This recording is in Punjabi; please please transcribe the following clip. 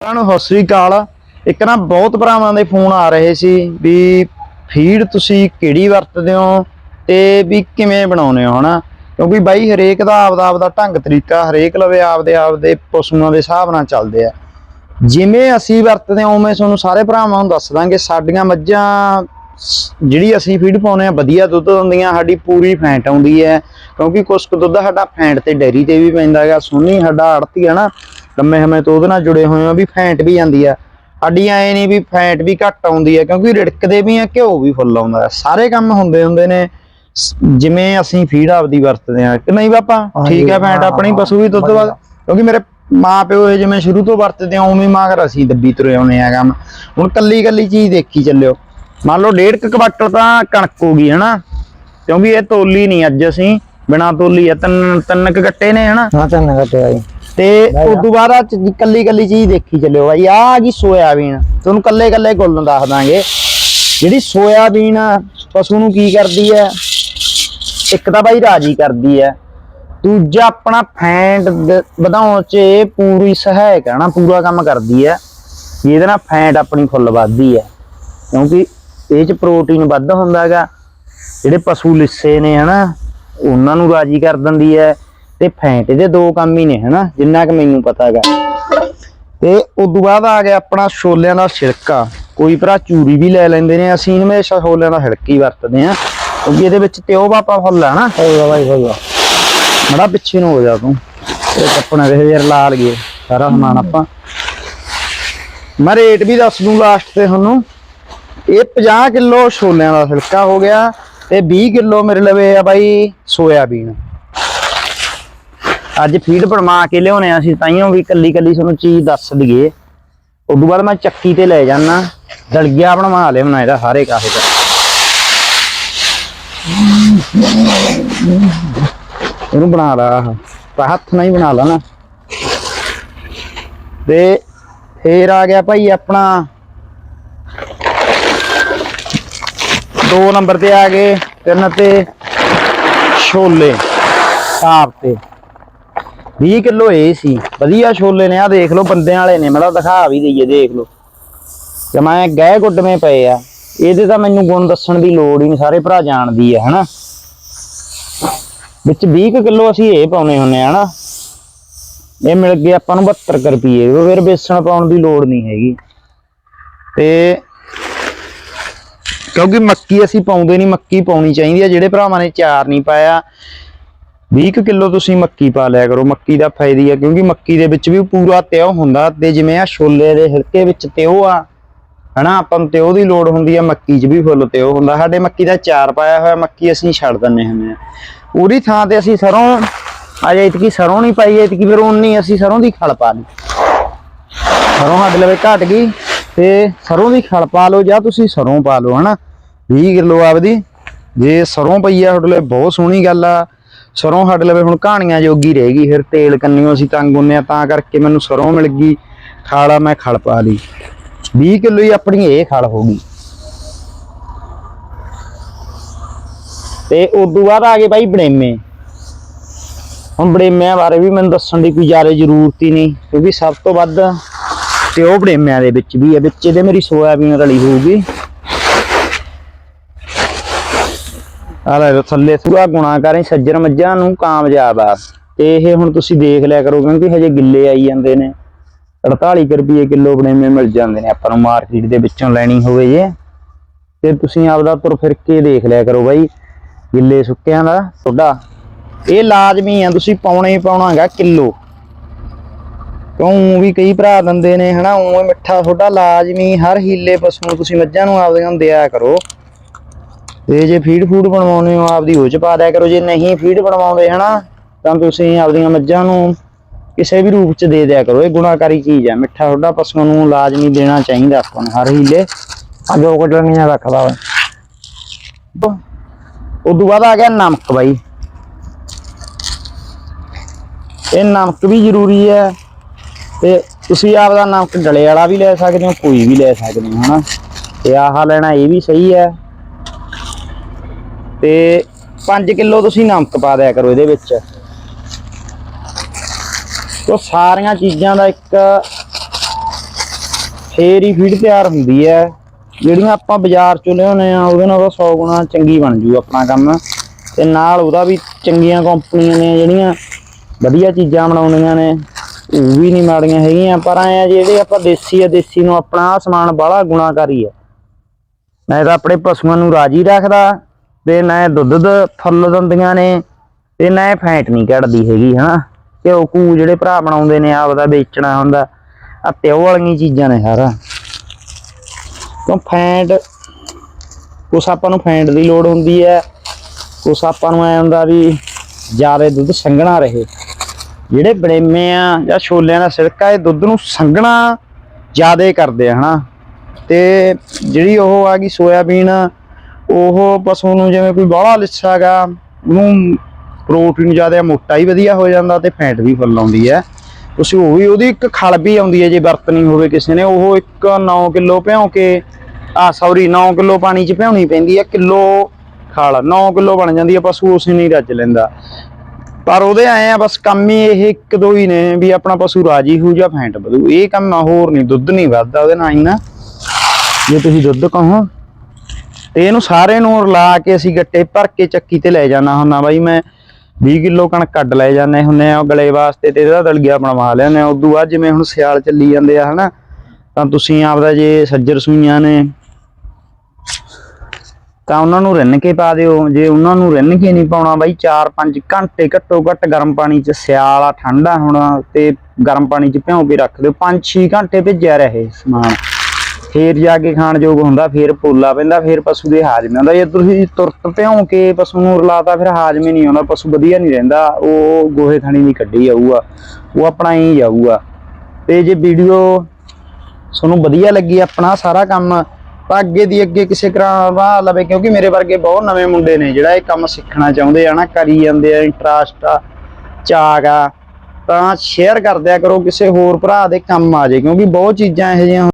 ਸਾਰਿਆਂ ਨੂੰ ਸਤਿ ਸ੍ਰੀ ਅਕਾਲ। ਇੱਕ ਨਾ ਬਹੁਤ ਭਰਾਵਾਂ ਦੇ ਫੋਨ ਆ ਰਹੇ ਸੀ ਵੀ ਫੀਡ ਤੁਸੀਂ ਕਿਹੜੀ ਵਰਤਦੇ ਹੋ ਤੇ ਵੀ ਕਿਵੇਂ ਬਣਾਉਨੇ ਹੋ, ਹਨਾ? ਕਿਉਂਕਿ ਬਾਈ ਹਰੇਕ ਦਾ ਆਪਦਾ ਆਪਦਾ ਢੰਗ ਤਰੀਕਾ, ਹਰੇਕ ਲਵੇ ਆਪਦੇ ਆਪਦੇ ਪਸ਼ੂਆਂ ਦੇ ਹਿਸਾਬ ਨਾਲ ਚੱਲਦੇ ਆ। ਜਿਵੇਂ ਅਸੀਂ ਵਰਤਦੇ ਹਾਂ, ਉਵੇਂ ਤੁਹਾਨੂੰ ਸਾਰੇ ਭਰਾਵਾਂ ਨੂੰ ਦੱਸ ਦਾਂਗੇ, ਸਾਡੀਆਂ ਮੱਝਾਂ ਜਿਹੜੀ ਅਸੀਂ ਫੀਡ ਪਾਉਨੇ ਆ ਵਧੀਆ ਦੁੱਧ ਦਿੰਦੀਆਂ, ਸਾਡੀ ਪੂਰੀ ਫੈਂਟ ਆਉਂਦੀ ਹੈ। ਕਿਉਂਕਿ ਕੁਛ ਦੁੱਧ ਸਾਡਾ ਫੈਂਟ ਤੇ ਡੈਰੀ ਤੇ ਵੀ ਪੈਂਦਾ ਹੈਗਾ ਸੋਨੀ ਸਾਡਾ ਆੜਤੀ ਹੈ ਨਾ। ਲੰਮੇ ਸਮੇਂ ਤੋਂ ਉਹਦੇ ਨਾਲ ਜੁੜੇ ਹੋਏ ਆ ਵੀ ਫੈਂਟ ਵੀ ਜਾਂਦੀ ਆ। ਸਾਡੀ ਐ ਨਹੀਂ ਵੀ ਫੈਂਟ ਵੀ ਘੱਟ ਆਉਂਦੀ ਹੈ ਕਿਉਂਕਿ ਰਿੜਕਦੇ ਵੀ ਆ ਘਿਓ ਵੀ ਫੁੱਲ ਆਉਂਦਾ। ਸਾਰੇ ਕੰਮ ਹੁੰਦੇ ਹੁੰਦੇ ਨੇ। ਜਿਵੇਂ ਅਸੀਂ ਫੀਡ ਆਪਦੀ ਵਰਤਦੇ ਆ। ਕਿ ਨਹੀਂ ਬਾਪਾ? ਠੀਕ ਹੈ ਫੈਂਟ ਆਪਣੀ ਪਸ਼ੂ ਵੀ ਦੁੱਧ ਵੱਧ ਕਿਉਂਕਿ ਮੇਰੇ ਮਾਂ ਪਿਓ ਇਹ ਜਿਵੇਂ ਸ਼ੁਰੂ ਤੋਂ ਵਰਤਦੇ ਆ ਉਵੇਂ ਮਾਗਰ ਅਸੀਂ ਦੱਬੀ ਤੁਰੇ ਆਉਨੇ ਆ ਕੰਮ। ਹੁਣ ਕੱਲੀ ਕੱਲੀ ਚੀਜ਼ ਦੇਖੀ ਚੱਲਿਓ। ਮੰਨ ਲਓ ਡੇਢ ਕੁ ਕੁਆਟਲ ਤਾਂ ਕਣਕ ਹੋ ਗਈ ਹਨਾ? ਕਿਉਂਕਿ ਇਹ ਤੋਲੀ ਨਹੀਂ ਅੱਜ ਅਸੀਂ। ਬਿਨਾ ਤੋਲੀ ਆ ਤਿੰਨ ਤਿੰਨ ਕੁ ਗੱਟੇ ਨੇ ਹਨਾ? ਹਾਂ ਤਾਂ ਘਟਿਆ ਜੀ। ਤੇ ਉਸ ਤੋਂ ਬਾਅਦ ਆ ਕੱਲੀ ਕੱਲੀ ਚੀਜ਼ ਦੇਖੀ ਚੱਲਿਓ ਬਾਈ ਆ ਆ ਗਈ ਸੋਇਆਬੀਨ। ਤੁਹਾਨੂੰ ਕੱਲੇ ਕੱਲੇ ਗੁੱਲ ਦੱਸ ਦਾਂਗੇ। ਜਿਹੜੀ ਸੋਇਆਬੀਨ ਪਸ਼ੂ ਨੂੰ ਕੀ ਕਰਦੀ ਹੈ ਇੱਕ ਤਾਂ ਬਾਈ ਰਾਜੀ ਕਰਦੀ ਹੈ ਦੂਜਾ ਆਪਣਾ ਫੈਂਟ ਵਧਾਉਣ ਚ ਇਹ ਪੂਰੀ ਸਹਾਇਕ ਹੈ ਨਾ ਪੂਰਾ ਕੰਮ ਕਰਦੀ ਹੈ ਇਹਦੇ ਨਾਲ ਫੈਂਟ ਆਪਣੀ ਫੁੱਲ ਵੱਧਦੀ ਹੈ ਕਿਉਂਕਿ ਇਹ ਚ ਪ੍ਰੋਟੀਨ ਵੱਧ ਹੁੰਦਾ ਹੈਗਾ ਜਿਹੜੇ ਪਸ਼ੂ ਲਿੱਸੇ ਨੇ ਹਨਾ ਉਹਨਾਂ ਨੂੰ ਰਾਜੀ ਕਰ ਦਿੰਦੀ ਹੈ ਤੇ ਫੈਂਟ ਇਹਦੇ ਦੋ ਕੰਮ ਹੀ ਨੇ ਹਨਾ? ਜਿੰਨਾ ਕਿ ਮੈਨੂੰ ਪਤਾ ਹੈਗਾ। ਤੇ ਉਦੋਂ ਬਾਅਦ ਆ ਗਿਆ ਆਪਣਾ ਛੋਲਿਆਂ ਦਾ ਛਿਲਕਾ। ਕੋਈ ਭਰਾ ਚੂਰੀ ਵੀ ਲੈ ਲੈਂਦੇ ਨੇ ਅਸੀਂ ਹਮੇਸ਼ਾ ਛੋਲਿਆਂ ਦਾ ਛਿਲਕਾ ਹੀ ਵਰਤਦੇ ਆ ਕਿਉਂਕਿ ਇਹਦੇ ਵਿੱਚ ਤਿਉ ਬਾਪਾ ਫੁੱਲ ਹੈ ਨਾ। ਹੋਊਗਾ ਬਾਈ ਹੋਊਗਾ ਮੜਾ ਪਿੱਛੇ ਨੂੰ ਹੋ ਜਾ ਤੂੰ। ਇਹ ਕੱਪਣਾ ਵੇਖ ਯਾਰ ਲਾ ਲਈਏ ਸਾਰਾ ਸਮਾਨ ਆਪਾਂ। ਮੈਂ ਰੇਟ ਵੀ ਦੱਸ ਦੂੰ ਲਾਸਟ ਤੇ ਤੁਹਾਨੂੰ। ਇਹ 50 ਕਿਲੋ ਛੋਲਿਆਂ ਦਾ ਛਿਲਕਾ ਹੋ ਗਿਆ ਤੇ 20 ਕਿਲੋ ਮੇਰੇ ਲਵੇ ਆ ਬਾਈ ਸੋਇਆਬੀਨ। ਅੱਜ ਫੀਡ ਬਣਵਾ ਕੇ ਲਿਆਉਣੇ ਆ ਅਸੀਂ ਤਾਈਓ ਵੀ ਕੱਲੀ ਕੱਲੀ ਤੁਹਾਨੂੰ ਚੀਜ਼ ਦੱਸ ਦਈਏ। ਉਦੋਂ ਬਾਅਦ ਮੈਂ ਚੱਕੀ ਤੇ ਲੈ ਜਾਣਾ ਦਲਗਿਆ ਬਣਵਾ ਲਿਆਉਣਾ ਇਹਦਾ ਸਾਰੇ ਕਾਹੇ ਦਾ। ਇਹਨੂੰ ਬਣਾ ਲਾ ਤਾਂ ਹੱਥ ਨਾਲ ਹੀ ਬਣਾ ਲਾ ਨਾ। ਤੇ ਫੇਰ ਆ ਗਿਆ ਭਾਈ ਆਪਣਾ। ਦੋ ਨੰਬਰ ਤੇ ਆ ਗਏ ਤਿੰਨ ਤੇ ਛੋਲੇ। ਸਾਬ ਤੇ। 20 ਕਿਲੋ ਇਹ ਸੀ। ਵਧੀਆ ਛੋਲੇ ਨੇ ਆ ਦੇਖ ਲਓ ਬੰਦਿਆਂ ਵਾਲੇ ਨੇ ਮੇਰਾ ਦਿਖਾ ਵੀ ਦਈਏ, ਦੇਖ ਲਓ। ਕਿ ਗਏ ਗੁੱਡਵੇਂ ਪਏ ਆ। ਇਹਦੇ ਤਾਂ ਮੈਨੂੰ ਗੁਣ ਦੱਸਣ ਦੀ ਲੋੜ ਹੀ ਨਹੀਂ, ਸਾਰੇ ਭਰਾ ਜਾਣਦੀ ਆ, ਹਨਾ। ਵਿੱਚ 20 ਕਿਲੋ ਅਸੀਂ ਇਹ ਪਾਉਨੇ ਹੁੰਨੇ ਆ, ਹਨਾ। ਇਹ ਮਿਲ ਗਏ ਆਪਾਂ ਨੂੰ 72 ਕੁ ਰੁਪਏ ਉਹ ਫਿਰ ਬੇਸਣ ਪਾਉਣ ਦੀ ਲੋੜ ਨਹੀਂ ਹੈਗੀ। ਤੇ ਕਿਉਂਕਿ ਮੱਕੀ ਅਸੀਂ ਪਾਉਂਦੇ ਨਹੀਂ, ਮੱਕੀ ਪਾਉਣੀ ਚਾਹੀਦੀ ਹੈ ਜਿਹੜੇ ਭਰਾਵਾਂ ਨੇ ਚਾਰ ਨਹੀਂ ਪਾਇਆ। 20 ਕੁ ਕਿਲੋ ਤੁਸੀਂ ਮੱਕੀ ਪਾ ਲਿਆ ਕਰੋ, ਮੱਕੀ ਦਾ ਫਾਇਦਾ ਆ, ਕਿਉਂਕਿ ਮੱਕੀ ਦੇ ਵਿੱਚ ਵੀ ਪੂਰਾ ਤਿਉ ਹੁੰਦਾ ਤੇ ਜਿਵੇਂ ਆ ਛੋਲੇ ਦੇ ਹਿਲਕੇ ਵਿੱਚ ਤਿਉ ਆ, ਹਨਾ, ਆਪਾਂ ਨੂੰ ਤਿਉ ਦੀ ਲੋੜ ਹੁੰਦੀ ਆ, ਮੱਕੀ 'ਚ ਵੀ ਫੁੱਲ ਤਿਉ ਹੁੰਦਾ, ਸਾਡੇ ਮੱਕੀ ਦਾ ਚਾਰ ਪਾਇਆ ਹੋਇਆ, ਮੱਕੀ ਅਸੀਂ ਛੱਡ ਦਿੰਨੇ ਹੁੰਦੇ ਆ। ਉਹਦੀ ਥਾਂ ਤੇ ਅਸੀਂ ਸਰੋਂ, ਅਜੇ ਇਤਕੀ ਸਰੋਂ ਨਹੀਂ ਪਾਈ ਇਤਕੀ ਫਿਰ ਉਨੀ ਅਸੀਂ ਸਰੋਂ ਦੀ ਖਲ ਪਾ ਲਈ। ਸਰੋਂ ਸਾਡੇ ਲਵੇ ਘਟ ਗਈ, ਤੇ ਸਰੋਂ ਦੀ ਖਲ ਪਾ ਲਓ, ਜਾਂ ਤੁਸੀਂ ਸਰੋਂ ਪਾ ਲਓ, ਹਨਾ। 20 ਕਿਲੋ ਆਪਦੀ, ਜੇ ਸਰੋਂ ਪਈ ਆ, ਤੁਹਾਡੇ ਲਈ ਬਹੁਤ ਸੋਹਣੀ ਗੱਲ ਆ। ਸਰੋਂ ਸਾਡੇ ਲਵੇ, ਹੁਣ ਕਹਾਣੀਆਂ ਜੋਗੀ ਰਹਿ ਗਈ, ਫਿਰ ਤੇਲ ਕੰਨੀਓ ਅਸੀਂ ਤੰਗ ਹੁੰਨੇ ਆ, ਤਾਂ ਕਰਕੇ ਮੈਨੂੰ ਸਰੋਂ ਮਿਲ ਗਈ, ਖਾਲਾ ਮੈਂ ਖਲ ਪਾ ਲਈ। 20 ਕਿਲੋ ਹੀ ਆਪਣੀ ਇਹ ਖਲ ਹੋ ਗਈ। ਤੇ ਉਦੋਂ ਬਾਅਦ ਆ ਗਏ ਬਾਈ ਬੜੇਮੇ। ਹੁਣ ਬੜੇਮਿਆਂ ਬਾਰੇ ਵੀ ਮੈਨੂੰ ਦੱਸਣ ਦੀ ਕੋਈ ਜ਼ਿਆਦਾ ਜ਼ਰੂਰਤ ਹੀ ਨਹੀਂ, ਕਿਉਂਕਿ ਸਭ ਤੋਂ ਵੱਧ ਤੇ ਉਹ ਬੜੇਮਿਆਂ ਦੇ ਵਿੱਚ ਵੀ ਹੈ ਵਿੱਚ ਇਹਦੇ ਮੇਰੀ ਸੋਇਆਬੀਨ ਰਲੀ ਹੋਊਗੀ। ਆ ਲੈ ਲਓ, ਥੱਲੇ ਪੂਰਾ ਗੁਣਾਕਾਰੀ ਸੱਜਰ ਮੱਝਾਂ ਨੂੰ ਕਾਮਯਾਬ ਆ। ਤੇ ਇਹ ਹੁਣ ਤੁਸੀਂ ਦੇਖ ਲਿਆ ਕਰੋ, ਕਿਉਂਕਿ ਹਜੇ ਗਿੱਲੇ ਆਈ ਜਾਂਦੇ ਨੇ। 48 ਰੁਪਏ ਕਿਲੋ ਬੜੇਮੇ ਮਿਲ ਜਾਂਦੇ ਨੇ, ਆਪਾਂ ਨੂੰ ਮਾਰਕੀਟ ਦੇ ਵਿੱਚੋਂ ਲੈਣੀ ਹੋਵੇ ਜੇ। ਤੇ ਤੁਸੀਂ ਆਪਦਾ ਤੁਰ ਫਿਰ ਕੇ ਦੇਖ ਲਿਆ ਕਰੋ ਬਾਈ, ਗਿੱਲੇ ਸੁੱਕਿਆਂ ਦਾ ਤੁਹਾਡਾ ਇਹ ਲਾਜ਼ਮੀ ਆ, ਤੁਸੀਂ ਪਾਉਣੇ ਹੀ ਪਾਉਣਾ ਹੈਗਾ ਕਿਲੋ। ਕਿਉਂ ਵੀ ਕਈ ਭਰਾ ਦਿੰਦੇ ਨੇ, ਹਨਾ ਉਹ ਮਿੱਠਾ ਤੁਹਾਡਾ ਲਾਜ਼ਮੀ, ਹਰ ਹੀਲੇ ਪਸ਼ੂ ਨੂੰ ਤੁਸੀਂ ਮੱਝਾਂ ਨੂੰ ਆਪਦੇ ਨੂੰ ਦਿਆ ਕਰੋ। ਤੇ ਜੇ ਫੀਡ ਫੂਡ ਬਣਵਾਉਣੇ ਹੋ, ਆਪਦੀ ਉਹ ਚ ਪਾ ਦਿਆ ਕਰੋ। ਜੇ ਨਹੀਂ ਫੀਡ ਬਣਵਾਉਂਦੇ, ਹਨਾ, ਤਾਂ ਤੁਸੀਂ ਆਪਦੀਆਂ ਮੱਝਾਂ ਨੂੰ ਕਿਸੇ ਵੀ ਰੂਪ ਚ ਦੇ ਦਿਆ ਕਰੋ। ਇਹ ਗੁਣਾਕਾਰੀ ਚੀਜ਼ ਹੈ ਮਿੱਠਾ ਤੁਹਾਡਾ ਪਸ਼ੂਆਂ ਨੂੰ ਲਾਜ਼ਮੀ ਦੇਣਾ ਚਾਹੀਦਾ ਆਪਾਂ ਨੂੰ, ਹਰ ਹੀਲੇ। ਆ ਜੋ ਕੁਝ ਰੱਖਦਾ ਵਾ ਉਦੋਂ ਬਾਅਦ ਆ ਗਿਆ ਨਮਕ ਬਾਈ। ਇਹ ਨਮਕ ਵੀ ਜ਼ਰੂਰੀ ਹੈ ਤੇ ਤੁਸੀਂ ਆਪਦਾ ਨਮਕ ਡਲੇ ਵਾਲਾ ਵੀ ਲੈ ਸਕਦੇ ਹੋ, ਕੋਈ ਵੀ ਲੈ ਸਕਦੇ ਹੋ, ਹਨਾ। ਤੇ ਆਹ ਲੈਣਾ ਇਹ ਵੀ ਸਹੀ ਹੈ ਤੇ 5 ਕਿਲੋ ਤੁਸੀਂ ਨਮਕ ਪਾ ਦਿਆ ਕਰੋ ਇਹਦੇ ਵਿੱਚ। ਤੋ ਸਾਰੀਆਂ ਚੀਜ਼ਾਂ ਦਾ ਇੱਕ ਫੇਰ ਹੀ ਫੀਡ ਤਿਆਰ ਹੁੰਦੀ ਹੈ। ਜਿਹੜੀਆਂ ਆਪਾਂ ਬਾਜ਼ਾਰ ਚੋਂ ਲਿਆਉਂਦੇ ਆ ਉਹਦੇ ਨਾਲੋਂ 100 ਗੁਣਾ ਚੰਗੀ ਬਣ ਜੂ ਆਪਣਾ ਕੰਮ। ਤੇ ਨਾਲ ਉਹਦਾ ਵੀ ਚੰਗੀਆਂ ਕੰਪਨੀਆਂ ਨੇ ਜਿਹੜੀਆਂ ਵਧੀਆ ਚੀਜ਼ਾਂ ਬਣਾਉਂਦੀਆਂ ਨੇ, ਉਹ ਵੀ ਨਹੀਂ ਮਾੜੀਆਂ ਹੈਗੀਆਂ। ਪਰ ਐ ਆ, ਜਿਹੜੇ ਆਪਾਂ ਦੇਸੀ ਆ, ਦੇਸੀ ਨੂੰ ਆਪਣਾ ਆਹ ਸਮਾਨ ਬਾਹਲਾ ਗੁਣਾਕਾਰੀ ਹੈ ਨਾ ਤਾਂ ਆਪਣੇ ਪਸ਼ੂਆਂ ਨੂੰ ਰਾਜੀ ਰੱਖਦਾ। ਤੇ ਨਾ ਇਹ ਦੁੱਧ ਦ ਫੁੱਲ ਦਿੰਦੀਆਂ ਨੇ ਤੇ ਨਾ ਇਹ ਫੈਂਟ ਨਹੀਂ ਕੱਢਦੀ ਹੈਗੀ, ਹਨਾ? ਘਿਓ ਕੂ ਜਿਹੜੇ ਭਰਾ ਬਣਾਉਂਦੇ ਨੇ ਆਪਦਾ ਵੇਚਣਾ ਹੁੰਦਾ। ਆ ਪਿਓ ਵਾਲੀਆਂ ਚੀਜ਼ਾਂ ਨੇ ਸਾਰਾ। ਕਿਉਂ ਫੈਂਟ, ਕੁਛ ਆਪਾਂ ਨੂੰ ਫੈਂਟ ਦੀ ਲੋੜ ਹੁੰਦੀ ਹੈ, ਕੁਛ ਆਪਾਂ ਨੂੰ ਐ ਹੁੰਦਾ ਵੀ ਜ਼ਿਆਦਾ ਦੁੱਧ ਸੰਘਣਾ ਰਹੇ। ਜਿਹੜੇ ਬੜੇਮੇ ਆ ਜਾਂ ਛੋਲਿਆਂ ਦਾ ਸਿਰਕਾ, ਇਹ ਦੁੱਧ ਨੂੰ ਸੰਘਣਾ ਜ਼ਿਆਦਾ ਕਰਦੇ ਆ, ਹਨਾ? ਤੇ ਜਿਹੜੀ ਉਹ ਆ ਗਈ ਸੋਇਆਬੀਨ ਉਹ ਪਸ਼ੂ ਨੂੰ ਜਿਵੇਂ ਕੋਈ ਬਾਹਲਾ ਲਿੱਸਾ ਗਾ ਉਹਨੂੰ ਪ੍ਰੋਟੀਨ ਜ਼ਿਆਦਾ ਮੋਟਾ ਹੀ ਵਧੀਆ ਹੋ ਜਾਂਦਾ ਤੇ ਫੈਟ ਵੀ ਫੁੱਲ ਆਉਂਦੀ ਹੈ। ਤੁਸੀਂ ਉਹ ਵੀ, ਉਹਦੀ ਇੱਕ ਖਲ ਵੀ ਆਉਂਦੀ ਹੈ ਜੇ ਵਰਤਣੀ ਹੋਵੇ ਕਿਸੇ ਨੇ, ਉਹ ਇੱਕ 9 ਕਿਲੋ ਭਿਉਂ ਕੇ, ਆ ਸੌਰੀ 9 ਕਿਲੋ ਪਾਣੀ ਚ ਭਿਉਣੀ ਪੈਂਦੀ ਹੈ, ਕਿਲੋ ਖਲ 9 ਕਿਲੋ ਬਣ ਜਾਂਦੀ ਹੈ, ਪਸ਼ੂ ਉਸੇ ਨਹੀਂ ਰੱਜ ਲੈਂਦਾ। ਪਰ ਉਹਦੇ ਆਏ ਆ, ਬਸ ਕੰਮ ਹੀ ਇਹ ਇੱਕ ਦੋ ਹੀ ਨੇ ਵੀ ਆਪਣਾ ਪਸ਼ੂ ਰਾਜੀ ਹੋ ਜਾਂ ਫੈਂਟ ਵਧੂ, ਇਹ ਕੰਮ ਹੋਰ ਨਹੀਂ, ਦੁੱਧ ਨਹੀਂ ਵੱਧਦਾ ਉਹਦੇ ਨਾਲ ਹੀ ਨਾ। ਜੇ ਤੁਸੀਂ ਦੁੱਧ ਕਹੋ। ਤੇ ਇਹਨੂੰ ਸਾਰੇ ਨੂੰ ਰਲਾ ਕੇ ਅਸੀਂ ਗੱਟੇ ਭਰ ਕੇ ਚੱਕੀ ਤੇ ਲੈ ਜਾਣਾ ਹੁੰਦਾ ਬਾਈ। ਮੈਂ 20 ਕਿਲੋ ਕਣਕ ਕੱਢ ਲੈ ਜਾਂਦੇ ਹੁੰਨੇ ਆ ਗਲੇ ਵਾਸਤੇ ਤੇ ਇਹਦਾ ਦਲਗਿਆ ਬਣਵਾ ਲੈਂਦੇ ਆ। ਉਦੋਂ ਬਾਅਦ ਜਿਵੇਂ ਹੁਣ ਸਿਆਲ ਚੱਲੀ ਜਾਂਦੇ ਆ, ਹਨਾ, ਤਾਂ ਤੁਸੀਂ ਆਪਦਾ ਜੇ ਸੱਜਰ ਸੂਈਆਂ ਨੇ, ਤਾਂ ਉਹਨਾਂ ਨੂੰ ਰਿੰਨ ਕੇ ਪਾ ਦਿਓ। ਜੇ ਉਹਨਾਂ ਨੂੰ ਰਿੰਨ ਕੇ ਨਹੀਂ ਪਾਉਣਾ ਬਾਈ 4-5 ਘੰਟੇ ਘੱਟੋ ਘੱਟ ਗਰਮ ਪਾਣੀ 'ਚ ਸਿਆਲ ਆ, ਠੰਡਾ ਹੋਣਾ ਤੇ ਗਰਮ ਪਾਣੀ 'ਚ ਭਿਉਂ ਕੇ ਰੱਖ ਦਿਓ। 5-6 ਘੰਟੇ ਭਿੱਜਿਆ ਰਹੇ ਸਮਾਨ। ਫੇਰ ਜਾ ਕੇ ਖਾਣਯੋਗ ਹੁੰਦਾ, ਫੇਰ ਪੋਲਾ ਪੈਂਦਾ, ਫੇਰ ਪਸ਼ੂ ਦੇ ਹਾਜ਼ਮੇ ਆਉਂਦਾ। ਜੇ ਤੁਸੀਂ ਤੁਰਤ ਭਿਉਂ ਕੇ ਪਸ਼ੂ ਨੂੰ ਰਲਾਤਾ, ਫਿਰ ਹਾਜ਼ਮੇ ਨਹੀਂ ਆਉਂਦਾ, ਪਸ਼ੂ ਵਧੀਆ ਨਹੀਂ ਰਹਿੰਦਾ, ਉਹ ਗੋਹੇ ਥਾਣੀ ਨਹੀਂ ਕੱਢੀ ਜਾਊਗਾ ਉਹ ਆਪਣਾ ਹੀ ਜਾਊਗਾ। ਤੇ ਜੇ ਵੀਡੀਓ ਤੁਹਾਨੂੰ ਵਧੀਆ ਲੱਗੀ, ਆਪਣਾ ਸਾਰਾ ਕੰਮ, ਤਾਂ ਅੱਗੇ ਦੀ ਅੱਗੇ ਕਿਸੇ ਕਰਾ ਲਵੇ, ਕਿਉਂਕਿ ਮੇਰੇ ਵਰਗੇ ਬਹੁਤ ਨਵੇਂ ਮੁੰਡੇ ਨੇ, ਜਿਹੜਾ ਇਹ ਕੰਮ ਸਿੱਖਣਾ ਚਾਹੁੰਦੇ ਆ ਨਾ, ਕਰੀ ਜਾਂਦੇ ਆ ਇੰਟਰਸਟ ਆ ਚਾਗ ਆ, ਤਾਂ ਸ਼ੇਅਰ ਕਰ ਦਿਆ ਕਰੋ, ਕਿਸੇ ਹੋਰ ਭਰਾ ਦੇ ਕੰਮ ਆ ਜੇ, ਕਿਉਂਕਿ ਬਹੁਤ ਚੀਜ਼ਾਂ ਇਹੋ ਜਿਹੀਆਂ